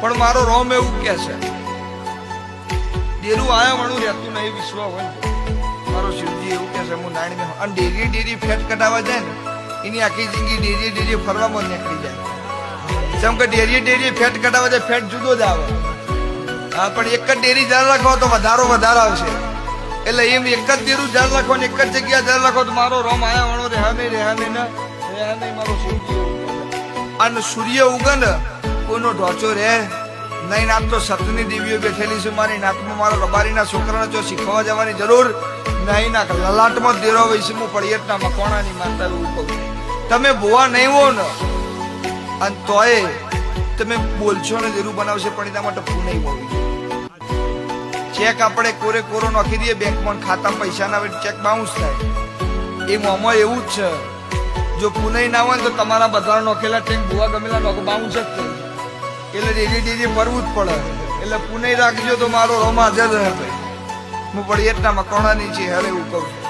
પણ મારો રોમ એવું કે છે ડેરું આયા વણું રહેતું નહીં, વિશ્વ હોય. મારો શિવજી એવું કે છે, હું નાણી અને ડેરી ડેરી ફેટ કઢાવવા જાય ને, એની આખી જિંદગી ડેરી ડેરી ફરવામાં નીકળી જાય જેમ કે ડેરી ડેરી ફેટ કઢાવવા જાય, ફેટ જુદો જ આવે હા, પણ એક જ ડેરી જાળ રાખો તો વધારો વધારો આવશે એટલે એમ એક જ ડેરું જાળ રાખો ને એક જ જગ્યા જાળ રાખો તો મારો રોમ આયા વાળો રહ્યા નહીં રહ્યા નહીં ને રહ્યા નહીં મારો શિવજી. અને સૂર્ય ઉગે ને કોઈનો ઢોચો રહે નહીં નાત તો સતની દેવીઓ બેઠેલી છે મારી. નાતમાં મારા રબારીના છોકરાને જો શીખવા જવાની જરૂર? નહીં ના લલાટમાં દેરો વૈશે હું પડિયતના મકવાણાની માતા એવું કહું તમે ભુવા નહીં હો ને, અને તોય તમે બોલશો ને જરૂર બનાવશે, પણ એના માટે ભૂ નહીં હોવી. ચેક આપણે કોરે કોરો નાખી દઈએ, બેંકમાં ખાતા પૈસાના ચેક બાઉન્સ થાય. એ મોમાં એવું જ છે. જો પુનઈ ના હોય તો તમારા બધા નોખેલા ટેન્ક ભૂવા ગમેલા નોખો બાઉન્સ જ થાય એટલે ડેલી ડેલી ફરવું જ પડે. એટલે પુનઈ રાખજો તો મારો રોમા હાજર હતો હું હું પડિયતના મકોણાની છે હવે એવું કહું છું.